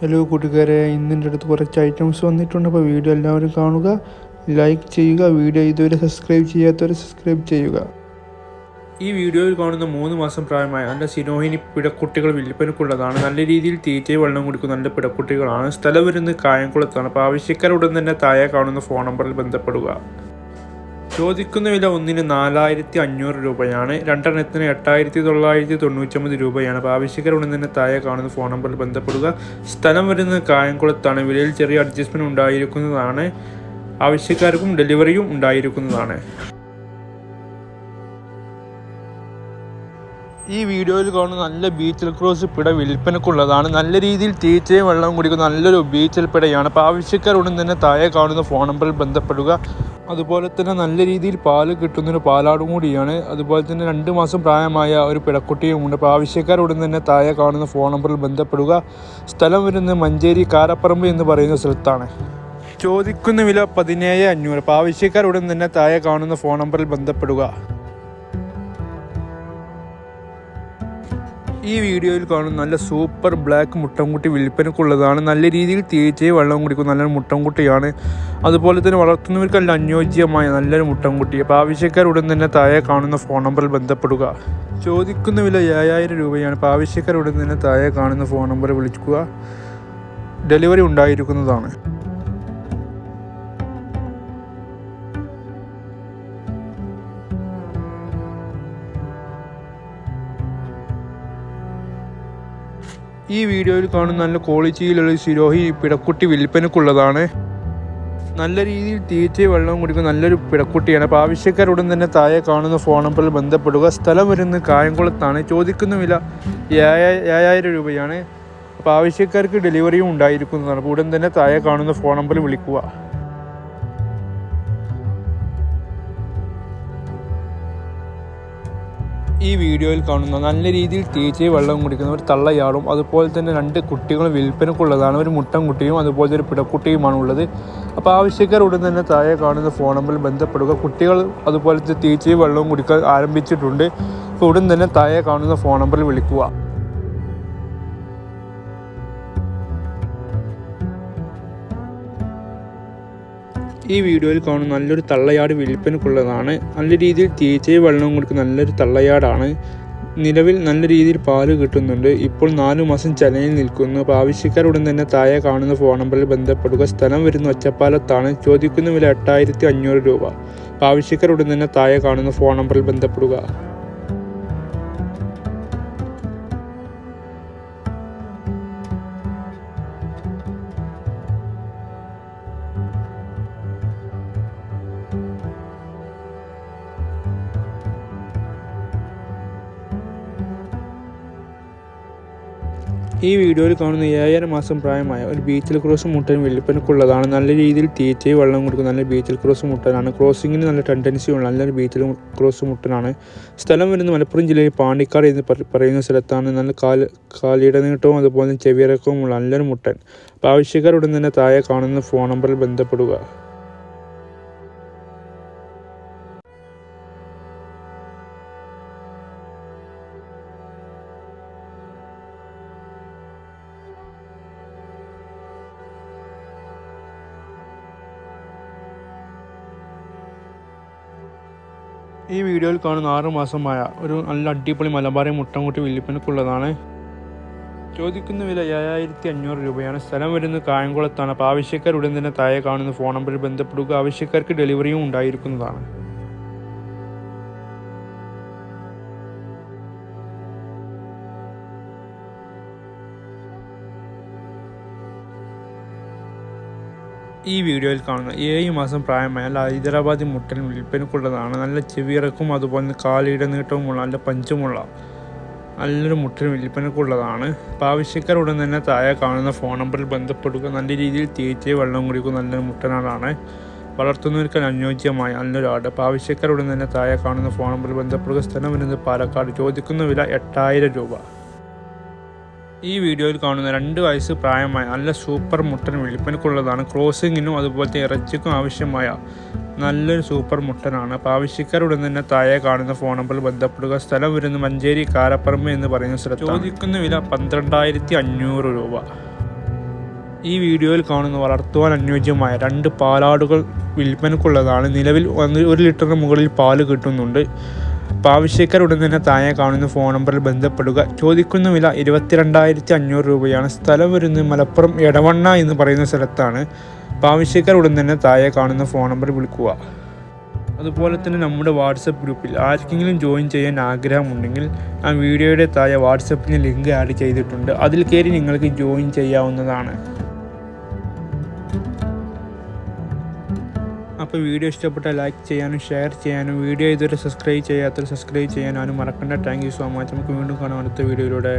Hello കൂട്ടുകാരെ. ഇന്നിന്റെ അടുത്ത് കുറച്ച് ഐറ്റംസ് വന്നിട്ടുണ്ട്. അപ്പോൾ വീഡിയോ എല്ലാവരും കാണുക. ലൈക്ക് ചെയ്യുക. വീഡിയോ ഇതുവരെ സബ്സ്ക്രൈബ് ചെയ്യാത്തവർ സബ്സ്ക്രൈബ് ചെയ്യുക. ഈ വീഡിയോയിൽ കാണുന്ന മൂന്ന് മാസം പ്രായമായ നല്ല സിനോഹിനി പിടക്കുട്ടികൾ വില്പനക്കുള്ളതാണ്. നല്ല രീതിയിൽ തീറ്റയും വെള്ളം കുടിക്കുന്ന നല്ല പിടക്കുട്ടികളാണ്. സ്ഥലം വരുന്നത് കായംകുളത്താണ്. അപ്പോൾ ആവശ്യക്കാരുടൻ തന്നെ താഴെ കാണുന്ന ഫോൺ നമ്പറിൽ ബന്ധപ്പെടുക. ചോദിക്കുന്ന വില ഒന്നിന് നാലായിരത്തി അഞ്ഞൂറ് രൂപയാണ്. രണ്ടെണ്ണത്തിന് എട്ടായിരത്തി തൊള്ളായിരത്തി തൊണ്ണൂറ്റൊമ്പത് രൂപയാണ് അപ്പോൾ ആവശ്യക്കാരുടൻ തന്നെ താഴെ കാണുന്ന ഫോൺ നമ്പറിൽ ബന്ധപ്പെടുക. സ്ഥലം വരുന്നത് കായംകുളത്താണ്. വിലയിൽ ചെറിയ അഡ്ജസ്റ്റ്മെന്റ് ഉണ്ടായിരിക്കുന്നതാണ്. ആവശ്യക്കാർക്കും ഡെലിവറിയും ഉണ്ടായിരിക്കുന്നതാണ്. ഈ വീഡിയോയിൽ കാണുന്ന നല്ല ബീച്ചൽ ക്രോസ് പിട വിൽപ്പനക്കുള്ളതാണ്. നല്ല രീതിയിൽ തീറ്റയും വെള്ളവും കുടിക്കുന്ന നല്ലൊരു ബീച്ചൽ പിടയാണ്. അപ്പോൾ ആവശ്യക്കാരുടൻ തന്നെ താഴെ കാണുന്ന ഫോൺ നമ്പറിൽ ബന്ധപ്പെടുക. അതുപോലെ തന്നെ നല്ല രീതിയിൽ പാൽ കിട്ടുന്നൊരു പാലാടും കൂടിയാണ്. അതുപോലെ തന്നെ രണ്ട് മാസം പ്രായമായ ഒരു പിടക്കുട്ടിയും ഉണ്ട്. അപ്പോൾ ആവശ്യക്കാരുടൻ തന്നെ താഴെ കാണുന്ന ഫോൺ നമ്പറിൽ ബന്ധപ്പെടുക. സ്ഥലം വരുന്നത് മഞ്ചേരി കാരപ്പറമ്പ് എന്ന് പറയുന്ന സ്ഥലത്താണ്. ചോദിക്കുന്ന വില പതിനേഴ് അഞ്ഞൂറ്. അപ്പോൾ ആവശ്യക്കാരുടൻ തന്നെ താഴെ കാണുന്ന ഫോൺ നമ്പറിൽ ബന്ധപ്പെടുക. ഈ വീഡിയോയിൽ കാണുന്ന നല്ല സൂപ്പർ ബ്ലാക്ക് മുട്ടൻകുട്ടി വിൽപ്പനക്കുള്ളതാണ്. നല്ല രീതിയിൽ തീറ്റയും വെള്ളം കുടിക്കും നല്ലൊരു മുട്ടൻകുട്ടിയാണ്. അതുപോലെ തന്നെ വളർത്തുന്നവർക്ക് നല്ല അനുയോജ്യമായ നല്ലൊരു മുട്ടൻകുട്ടി. അപ്പോൾ ആവശ്യക്കാരുടൻ തന്നെ താഴെ കാണുന്ന ഫോൺ നമ്പറിൽ ബന്ധപ്പെടുക. ചോദിക്കുന്ന വില ഏഴായിരം രൂപയാണ്. അപ്പോൾ ആവശ്യക്കാരുടൻ തന്നെ താഴെ കാണുന്ന ഫോൺ നമ്പർ വിളിക്കുക. ഡെലിവറി ഉണ്ടായിരിക്കുന്നതാണ്. ഈ വീഡിയോയിൽ കാണുന്ന നല്ല ക്വാളിറ്റിയിലുള്ള സിരോഹി പിടക്കുട്ടി വിൽപ്പനക്കുള്ളതാണ്. നല്ല രീതിയിൽ തീറ്റ വെള്ളവും കുടിക്കുന്ന നല്ലൊരു പിടക്കുട്ടിയാണ്. അപ്പോൾ ആവശ്യക്കാരുടൻ തന്നെ താഴെ കാണുന്ന ഫോൺ നമ്പറിൽ ബന്ധപ്പെടുക. സ്ഥലം വരുന്നത് കായംകുളത്താണ്. ചോദിക്കുന്ന വില ഏഴാ- ഏഴായിരം രൂപയാണ്. അപ്പോൾ ആവശ്യക്കാർക്ക് ഡെലിവറിയും ഉണ്ടായിരിക്കുന്നതാണ്. അപ്പോൾ ഉടൻ തന്നെ താഴെ കാണുന്ന ഫോൺ നമ്പറിൽ വിളിക്കുക. ഈ വീഡിയോയിൽ കാണുന്ന നല്ല രീതിയിൽ തീറ്റയും വെള്ളം കുടിക്കുന്ന ഒരു തള്ളയാളും അതുപോലെ തന്നെ രണ്ട് കുട്ടികളും വിൽപ്പനക്കുള്ളതാണ് ഒരു മുട്ടൻ കുട്ടിയും അതുപോലെ ഒരു പിടക്കുട്ടിയുമാണ് ഉള്ളത്. അപ്പോൾ ആവശ്യക്കാർ ഉടൻ തന്നെ താഴെ കാണുന്ന ഫോൺ നമ്പറിൽ ബന്ധപ്പെടുക. കുട്ടികൾ അതുപോലത്തെ തീറ്റയും വെള്ളവും കുടിക്കാൻ ആരംഭിച്ചിട്ടുണ്ട്. അപ്പോൾ ഉടൻ തന്നെ താഴെ കാണുന്ന ഫോൺ നമ്പറിൽ വിളിക്കുക. ഈ വീഡിയോയിൽ കാണുന്ന നല്ലൊരു തള്ളയാട് വിൽപ്പനക്കുള്ളതാണ്. നല്ല രീതിയിൽ തീറ്റയും വെള്ളവും കൊടുക്കുന്ന നല്ലൊരു തള്ളയാടാണ്. നിലവിൽ നല്ല രീതിയിൽ പാൽ കിട്ടുന്നുണ്ട്. ഇപ്പോൾ നാലു മാസം ചെലയിൽ നിൽക്കുന്നു. അപ്പോൾ ആവശ്യക്കാരുടൻ തന്നെ താഴെ കാണുന്ന ഫോൺ നമ്പറിൽ ബന്ധപ്പെടുക. സ്ഥലം വരുന്ന ഒറ്റപ്പാലത്താണ് ചോദിക്കുന്ന വില എട്ടായിരത്തി അഞ്ഞൂറ് രൂപ. അപ്പോൾ ആവശ്യക്കാരുടൻ തന്നെ താഴെ കാണുന്ന ഫോൺ നമ്പറിൽ ബന്ധപ്പെടുക. ഈ വീഡിയോയിൽ കാണുന്ന ഏഴര മാസം പ്രായമായ ഒരു ബീച്ചിൽ ക്രോസ് മുട്ടൻ വിൽപ്പനക്കുള്ളതാണ് നല്ല രീതിയിൽ തീറ്റയും വെള്ളം കൊടുക്കുന്ന നല്ല ബീച്ചിൽ ക്രോസ് മുട്ടനാണ്. ക്രോസിങ്ങിന് നല്ല ടെൻഡൻസി ഉള്ള നല്ലൊരു ബീച്ചിൽ ക്രോസ് മുട്ടനാണ്. സ്ഥലം വരുന്നത് മലപ്പുറം ജില്ലയിൽ പാണ്ടിക്കാട് എന്ന് പറ- പറയുന്ന സ്ഥലത്താണ്. നല്ല കാൽ കാലിയുടെ നീട്ടവും അതുപോലെ തന്നെ ചെവിയിറക്കവും ഉള്ള നല്ലൊരു മുട്ടൻ. അപ്പോൾ ആവശ്യക്കാരുടൻ തന്നെ താഴെ കാണുന്ന ഫോൺ നമ്പറിൽ ബന്ധപ്പെടുക. ഈ വീഡിയോയിൽ കാണുന്ന ആറ് മാസമായ ഒരു നല്ല അടിപൊളി മലബാറി മുട്ടൻകുട്ടി വില്ലിപ്പനക്കുള്ളതാണ്. ചോദിക്കുന്ന വില ഏഴായിരത്തി അഞ്ഞൂറ് രൂപയാണ്. സ്ഥലം വരുന്നത് കായംകുളത്താണ്. അപ്പോൾ ആവശ്യക്കാർ ഉടൻ തന്നെ താഴെ കാണുന്ന ഫോൺ നമ്പറിൽ ബന്ധപ്പെടുക. ആവശ്യക്കാർക്ക് ഡെലിവറിയും ഉണ്ടായിരിക്കുന്നതാണ്. ഈ വീഡിയോയിൽ കാണുന്ന ഏഴ് മാസം പ്രായമായ ഹൈദരാബാദി മുട്ടൻ വിൽപ്പനക്കുള്ളതാണ്. നല്ല ചെവിയിറക്കും അതുപോലെ കാലിയുടെ നീട്ടവുമുള്ള നല്ല പഞ്ചുമുള്ള നല്ലൊരു മുട്ടൻ വിൽപ്പനക്കുള്ളതാണ്. അപ്പോൾ ആവശ്യക്കാർ ഉടൻ തന്നെ താഴെ കാണുന്ന ഫോൺ നമ്പറിൽ ബന്ധപ്പെടുക. നല്ല രീതിയിൽ തീറ്റയും വെള്ളം കുടിക്കുന്ന നല്ലൊരു മുട്ടനാടാണ്. വളർത്തുന്നവർക്ക് അനുയോജ്യമായ നല്ലൊരു ആട്. അപ്പോൾ ആവശ്യക്കാർ ഉടൻ തന്നെ താഴെ കാണുന്ന ഫോൺ നമ്പറിൽ ബന്ധപ്പെടുക. സ്ഥലം വരുന്നത് പാലക്കാട്. ചോദിക്കുന്ന വില എട്ടായിരം രൂപ. ഈ വീഡിയോയിൽ കാണുന്ന രണ്ട് വയസ്സ് പ്രായമായ നല്ല സൂപ്പർ മുട്ടൻ വിൽപ്പനക്കുള്ളതാണ് ക്രോസിങ്ങിനും അതുപോലത്തെ ഇറച്ചിക്കും ആവശ്യമായ നല്ലൊരു സൂപ്പർ മുട്ടനാണ്. അപ്പോൾ ആവശ്യക്കാരുടൻ തന്നെ താഴെ കാണുന്ന ഫോൺ നമ്പറിൽ ബന്ധപ്പെടുക. സ്ഥലം വരുന്നത് മഞ്ചേരി കാരപ്പറമ്പ് എന്ന് പറയുന്ന സ്ഥലത്ത് ചോദിക്കുന്ന വില പന്ത്രണ്ടായിരത്തി അഞ്ഞൂറ് രൂപ. ഈ വീഡിയോയിൽ കാണുന്ന വളർത്തുവാൻ അനുയോജ്യമായ രണ്ട് പാലാടുകൾ വിൽപ്പനക്കുള്ളതാണ്. നിലവിൽ ഒരു ലിറ്ററിന് മുകളിൽ പാൽ കിട്ടുന്നുണ്ട്. അപ്പോൾ ആവശ്യക്കാർ ഉടൻ തന്നെ താഴെ കാണുന്ന ഫോൺ നമ്പറിൽ ബന്ധപ്പെടുക. ചോദിക്കുന്ന വില ഇരുപത്തിരണ്ടായിരത്തി അഞ്ഞൂറ് രൂപയാണ്. സ്ഥലം വരുന്നത് മലപ്പുറം എടവണ്ണ എന്ന് പറയുന്ന സ്ഥലത്താണ്. അപ്പോൾ ഉടൻ തന്നെ താഴെ കാണുന്ന ഫോൺ നമ്പർ വിളിക്കുക. അതുപോലെ തന്നെ നമ്മുടെ വാട്സപ്പ് ഗ്രൂപ്പിൽ ആർക്കെങ്കിലും ജോയിൻ ചെയ്യാൻ ആഗ്രഹമുണ്ടെങ്കിൽ ആ വീഡിയോയുടെ താഴെ വാട്സപ്പിന് ലിങ്ക് ആഡ് ചെയ്തിട്ടുണ്ട്. അതിൽ കയറി നിങ്ങൾക്ക് ജോയിൻ ചെയ്യാവുന്നതാണ്. അപ്പോൾ വീഡിയോ ഇഷ്ടപ്പെട്ടാൽ ലൈക്ക് ചെയ്യാനും ഷെയർ ചെയ്യാനും വീഡിയോ ഇതുവരെ സബ്സ്ക്രൈബ് ചെയ്യാത്തവർ സബ്സ്ക്രൈബ് ചെയ്യാനും മറക്കണ്ട. താങ്ക് യു സോ മച്ച് നമുക്ക് വീണ്ടും കാണാം അടുത്ത വീഡിയോയിലൂടെ